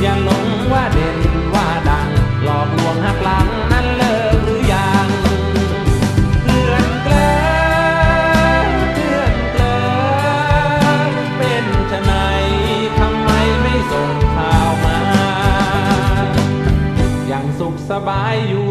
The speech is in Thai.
อย่าหลงว่าเด่นว่าดัง หลอกลวงหักหลังนั้นเลิกหรือยังเลื่อนเกลอเลื่อนเกลอเป็นชะไหนทำไมไม่ส่งข่าวมา ยังสุขสบายอยู่